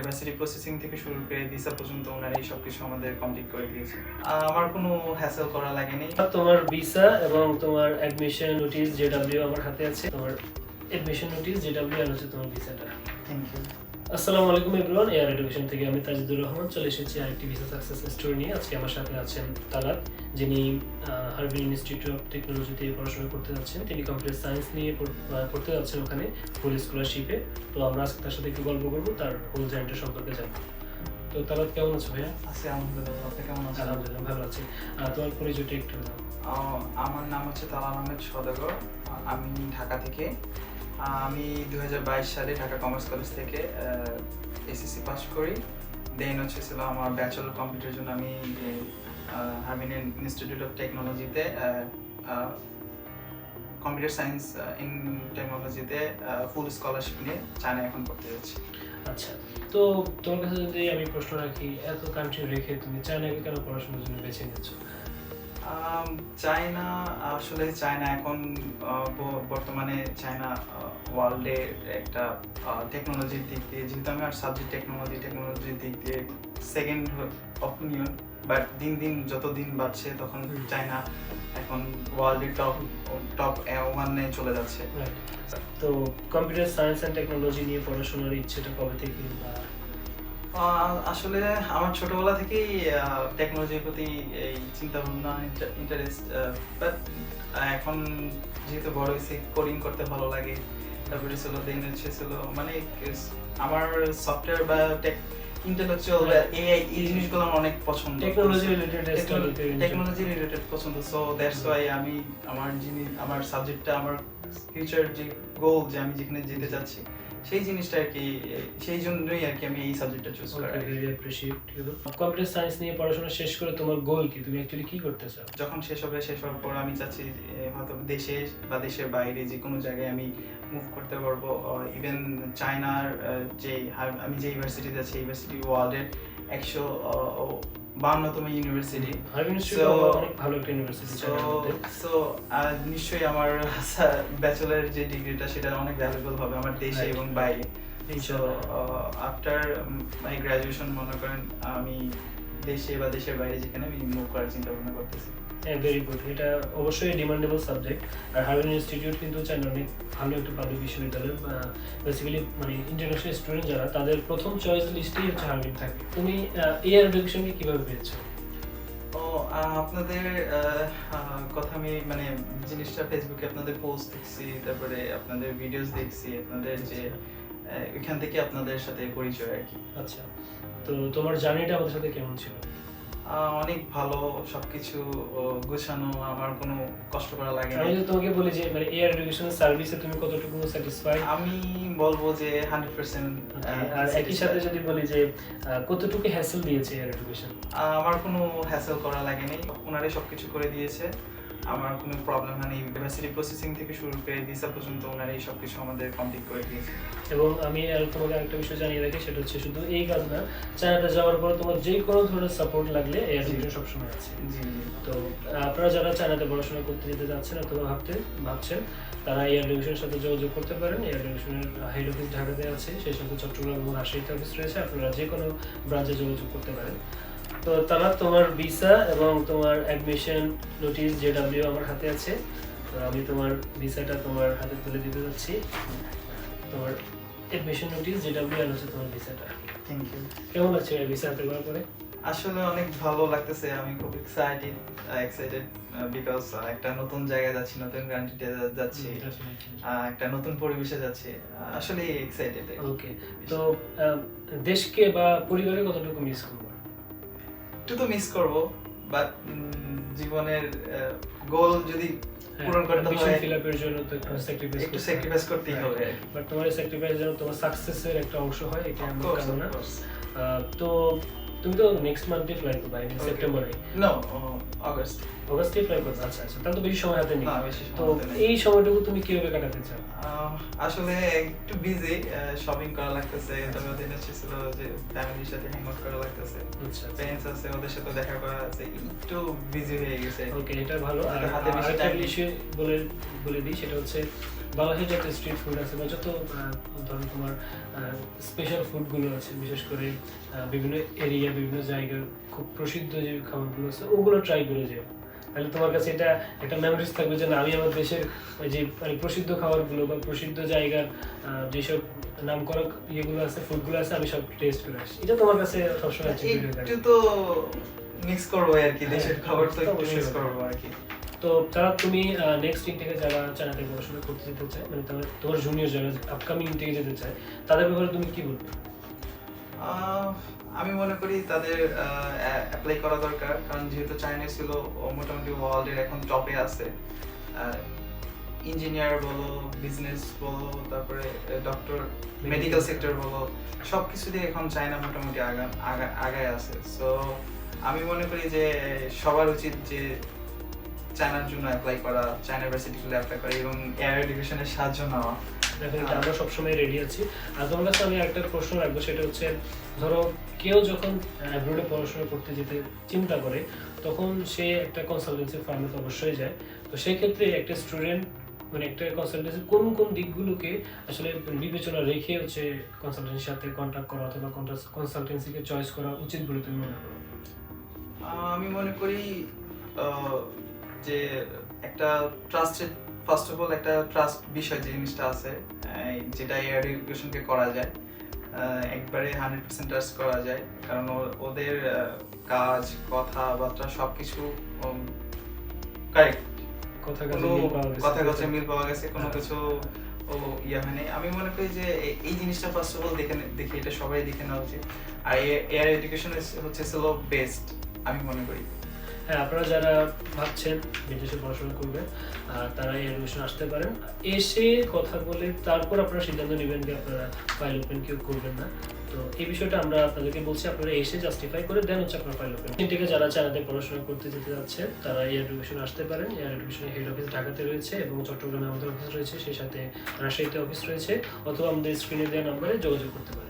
University processing থেকে শুরু করে ভিসা পর্যন্ত ওনার এই সব কিছু আমাদের কমপ্লিট করে দিয়েছে। আমার কোনো হ্যাসেল করা লাগেনি তোমার ভিসা এবং তোমার অ্যাডমিশন নোটিশ জেডব্লিউ আমার হাতে আছে। তোমার অ্যাডমিশন নোটিশ জেডব্লিউ আর হচ্ছে তোমার ভিসাটা থ্যাংক ইউ আসসালামু আলাইকুম এভরিওয়ান এয়ার এডুকেশন থেকে আমি তাজিদুর রহমান চলে এসেছি আরেকটি ভিসা সাকসেস স্টোরি নিয়ে। আজকে আমার সাথে আছেন তালাত যিনি হার্বিন ইনস্টিটিউট অফ টেকনোলজিতে পড়াশোনা করতে যাচ্ছেন। তিনি কম্পিউটার সায়েন্স নিয়ে পড়তে যাচ্ছেন ওখানে ফুল স্কলারশিপে তো আমরা আজকে তার সাথে একটু গল্প করব তার হোল জার্নিটা সম্পর্কে জানব। তো তালাত কেমন আছো ভাইয়া? আছি আলহামদুলিল্লাহ আপনি কেমন আছেন? আলহামদুলিল্লাহ ভালো আছি। তোমার পরিচয়টা একটু দাও আমার নাম হচ্ছে তালাল আহমেদ সদাগর। আমি ঢাকা থেকে আমি দু হাজার বাইশ সালে ঢাকা কমার্স কলেজ থেকে এসএসসি পাস করি। দেন হচ্ছে ছিল আমার ব্যাচেলর কমপ্লিটের জন্য আমি হারমিন ইনস্টিটিউট অফ টেকনোলজিতে কম্পিউটার সায়েন্স ইন টেকনোলজিতে ফুল স্কলারশিপ নিয়ে চায়না এখন পড়তে যাচ্ছি। আচ্ছা তো তোমার কাছে যদি আমি প্রশ্ন রাখি, এত কান্ট্রি রেখে তুমি চায়নাকে কেন পড়াশোনার জন্য বেছে নিচ্ছ চায়না আসলে চায়না এখন বর্তমানে চায়না ওয়ার্ল্ডের একটা টেকনোলজির দিক দিয়ে যেহেতু আমি আর সাবজেক্ট টেকনোলজি টেকনোলজির দিক দিয়ে সেকেন্ড অপিনিয়ন বাট দিন দিন যত দিন বাড়ছে তখন। চায়না এখন ওয়ার্ল্ডের টপ টপ ওয়ানে চলে যাচ্ছে তো কম্পিউটার সায়েন্স অ্যান্ড টেকনোলজি নিয়ে পড়াশোনার ইচ্ছেটা কবে থেকে বা আসলে আমার ছোটবেলা থেকেই টেকনোলজির প্রতি এই চিন্তা ভাবনা ইন্টারেস্ট বাট এখন যেহেতু বড় হয়েছে কোডিং করতে ভালো লাগে তারপরে ছিল দেন হচ্ছে ছিল মানে আমার সফটওয়্যার বা টেক ইন্টেলেকচুয়াল এআই এই জিনিসগুলো আমার অনেক পছন্দ। টেকনোলজি রিলেটেড টেকনোলজি রিলেটেড পছন্দ সো দ্যাটস ওয়াই আমি আমার আমার সাবজেক্টটা আমার ফিউচার যে গোল যে আমি যেখানে যেতে চাচ্ছি সেই জিনিসটা আর কি সেই জন্যই আর কি আমি এই সাবজেক্টটা চুজ করি ভেরি অ্যাপ্রিশিয়েট কম্পিউটার সায়েন্স নিয়ে পড়াশোনা শেষ করে তোমার গোল কি? তুমি অ্যাকচুয়ালি কি করতে চাও যখন শেষ হবে শেষ হওয়ার পর আমি চাচ্ছি হয়তো দেশে বা দেশের বাইরে যে কোনো জায়গায় আমি মুভ করতে পারব ইভেন চায়নার যে আমি যে ইউনিভার্সিটিতে আছি ইউনিভার্সিটি ওয়ার্ল্ডের একশো বাউন্নতম ইউনিভার্সিটি। সো নিশ্চয়ই আমার ব্যাচেলার যে ডিগ্রিটা সেটা অনেক ভ্যালুয়েবল হবে আমার দেশে এবং বাইরে। সো আফটার মাই গ্রাজুয়েশন মনে করেন আমি দেশে বা দেশের বাইরে যেখানে আমি মুভ করার চিন্তা ভাবনা করতেছি। হ্যাঁ ভেরি গুড এটা অবশ্যই ডিমান্ডেবল সাবজেক্ট আর হার্ভার্ড ইনস্টিটিউট কিন্তু অনেক ভালো একটা পাবলিক বিশ্ববিদ্যালয় বেসিক্যালি মানে ইন্টারন্যাশনাল স্টুডেন্ট যারা তাদের প্রথম চয়েস লিস্টেই হচ্ছে হার্ভার্ড থাকে তুমি এডুকেশনকে কীভাবে পেয়েছ? ও আপনাদের কথা আমি মানে জিনিসটা ফেসবুকে আপনাদের পোস্ট দেখছি তারপরে আপনাদের ভিডিওস দেখছি আপনাদের যে এখান থেকে আপনাদের সাথে পরিচয় আর কি। আচ্ছা। তো তোমার জার্নিটা আমাদের সাথে কেমন ছিল? অনেক ভালো সবকিছু গোছানো আমার কোনো কষ্ট করা লাগে না আমি তোকে তোমাকে বলি যে মানে এয়ার এডুকেশন সার্ভিসে তুমি কতটুকু স্যাটিসফাইড আমি বলব যে হান্ড্রেড পার্সেন্ট আর একই সাথে যদি বলি যে কতটুকু হ্যাসেল দিয়েছে এয়ার এডুকেশন আমার কোনো হ্যাসেল করা লাগেনি ওনারাই সবকিছু করে দিয়েছে। আমার কোনো প্রবলেম হয়নি ইউনিভার্সিটি প্রসেসিং থেকে শুরু করে ভিসা পর্যন্ত ওনারাই সবকিছু আমাদের কমপ্লিট করে দিয়েছে। এবং আমি আর তোমাকে একটা বিষয় জানিয়ে রাখি সেটা হচ্ছে শুধু এই কাজ না চায়নাতে যাওয়ার পর তোমার যে কোনো ধরনের সাপোর্ট লাগলে এয়ার এডুকেশন সবসময় আছে। জি। জি তো আপনারা যারা চায়নাতে পড়াশোনা করতে যেতে যাচ্ছেন অথবা ভাবতে ভাবছেন তারা এয়ার এডুকেশনের সাথে যোগাযোগ করতে পারেন। এয়ার এডুকেশনের হেড অফিস ঢাকাতে আছে সেই সাথে চট্টগ্রাম এবং রাজশাহীতে অফিস রয়েছে। আপনারা যে কোনো ব্রাঞ্চে যোগাযোগ করতে পারেন। তো তারা তোমার ভিসা এবং তোমার অ্যাডমিশন নোটিশ জেডব্লিউ আমার হাতে আছে। তো আমি তোমার ভিসাটা তোমার হাতে তুলে দিতে যাচ্ছি। তোমার অ্যাডমিশন নোটিশ জেডব্লিউ আর হচ্ছে তোমার ভিসাটা। থ্যাংক ইউ কেমন লাগছে ভিসা হাতে করার পরে? আসলে অনেক ভালো লাগতেছে। আমি খুব এক্সাইটেড এক্সাইটেড বিকজ একটা নতুন জায়গায় যাচ্ছি নতুন কান্ট্রিতে যাচ্ছি। একটা নতুন পরিবেশে যাচ্ছি। আসলে এক্সাইটেড ওকে তো দেশকে বা পরিবারে কতটুকু মিস করব? একটু তো মিস করব বাট জীবনের গোল যদি পূরণ করতে হয় ফিল আপের জন্য তো একটু স্যাক্রিফাইস একটু স্যাক্রিফাইস করতেই হবে। বাট তোমার স্যাক্রিফাইস যেন তোমার সাকসেসের একটা অংশ হয় এটা আমি কামনা। তো তুমি তো নেক্সট মান্থে ফ্লাইট মিন সেপ্টেম্বরে নো অগস্ট করবে আচ্ছা আচ্ছা তাহলে তো বেশি সময় হাতে নেই। না বেশি তো। এই সময়টুকু তুমি কীভাবে কাটাতে চাও? আসলে একটু বিজি শপিং করা লাগতেছে। তবে ওদের ছিল যে ফ্যামিলির সাথে হ্যাং আউট করা লাগতেছে। আচ্ছা পেরেন্টস আছে ওদের সাথে দেখা করা আছে। একটু বিজি হয়ে গেছে। ওকে এটা ভালো। আর হাতে বেশি নেই। বিষয় বলে বলে দিই সেটা হচ্ছে বাংলাদেশের যত স্ট্রিট ফুড আছে বা যত ধরো তোমার স্পেশাল ফুডগুলো আছে বিশেষ করে বিভিন্ন এরিয়া বিভিন্ন জায়গার খুব প্রসিদ্ধ যে খাবারগুলো আছে ওগুলো ট্রাই করে যেও। তাহলে তোমার কাছে এটা একটা মেমোরিজ থাকবে যে না আমি আমার দেশের ওই যে মানে প্রসিদ্ধ খাবারগুলো বা প্রসিদ্ধ জায়গার যেসব নাম করা ইয়েগুলো আছে ফুডগুলো আছে আমি সব টেস্ট করে আসি এটা তোমার কাছে সবসময় একটু তো মিক্স করব আর কি দেশের হ্যাঁ, খাবার তো একটু মিক্স করব আর কি। তো তারা তুমি নেক্সট ইন থেকে যারা চায়নাতে পড়াশোনা করতে যেতে চায় মানে তোমার তোমার জুনিয়র যারা আপকামিং থেকে যেতে চায় তাদের ব্যাপারে তুমি কি বলবে? আমি মনে করি তাদের অ্যাপ্লাই করা দরকার কারণ যেহেতু চায়না ছিল মোটামুটি ওয়ার্ল্ডের এখন টপে আছে। ইঞ্জিনিয়ার বলো বিজনেস বলো তারপরে ডক্টর মেডিকেল সেক্টর বলো সব কিছুতে এখন চায়না মোটামুটি আগা আগা- আগায় আছে। সো আমি মনে করি যে সবার উচিত যে চায়নার জন্য অ্যাপ্লাই করা চায়না ইউনিভার্সিটিগুলো অ্যাপ্লাই করা এবং এয়ার এডুকেশনের সাহায্য নেওয়া। ডেফিনেটলি আমরা সবসময় রেডি আছি। আর তোমার কাছে আমি একটা প্রশ্ন রাখব, সেটা হচ্ছে, ধরো, কেউ যখন অ্যাব্রোডে পড়াশোনা করতে যেতে চিন্তা করে, তখন সে একটা কনসালটেন্সি ফার্মে তো অবশ্যই যায়। তো সেক্ষেত্রে একটা স্টুডেন্ট মানে একটা কনসালটেন্সি কোন কোন দিকগুলোকে আসলে বিবেচনা রেখে হচ্ছে কনসালটেন্সির সাথে কন্ট্যাক্ট করা অথবা কনসালটেন্সিকে চয়েস করা উচিত বলে তুমি মনে করো? আমি মনে করি যে একটা ট্রাস্টেড ফার্স্ট অফ অল একটা ট্রাস্ট বিষয় যে জিনিসটা আছে যেটা এয়ার এডুকেশনকে করা যায় একবারে হান্ড্রেড পার্সেন্ট ট্রাস্ট করা যায়। কারণ ওদের কাজ কথাবার্তা সব কিছু কারেক্ট কথা। কথা মিল পাওয়া গেছে কোনো হ্যাঁ। কিছু ও ইয়া হয়নি। আমি মনে করি যে এই জিনিসটা ফার্স্ট অফ অল দেখে এটা সবাই দেখে নেওয়া উচিত। আর এয়ার এডুকেশন হচ্ছে বেস্ট আমি মনে করি। হ্যাঁ আপনারা যারা ভাবছেন বিদেশে পড়াশোনা করবেন তারা এই অ্যাডমিশন আসতে পারেন, এসে কথা বলে তারপর আপনারা সিদ্ধান্ত নেবেন যে আপনারা ফাইল ওপেন কেউ করবেন না। তো এই বিষয়টা আমরা আপনাদেরকে বলছি, আপনারা এসে জাস্টিফাই করে দেন হচ্ছে আপনার ফাইল ওপেন থেকে যারা চায়নাতে পড়াশোনা করতে যেতে যাচ্ছে তারা এই এডুকেশন আসতে পারেন। এয়ার এডুকেশনের হেড অফিস ঢাকাতে রয়েছে এবং চট্টগ্রামে আমাদের অফিস রয়েছে, সেই সাথে রাজশাহীতে অফিস রয়েছে, অথবা আমাদের স্ক্রিনে দেওয়া নাম্বারে যোগাযোগ করতে পারেন।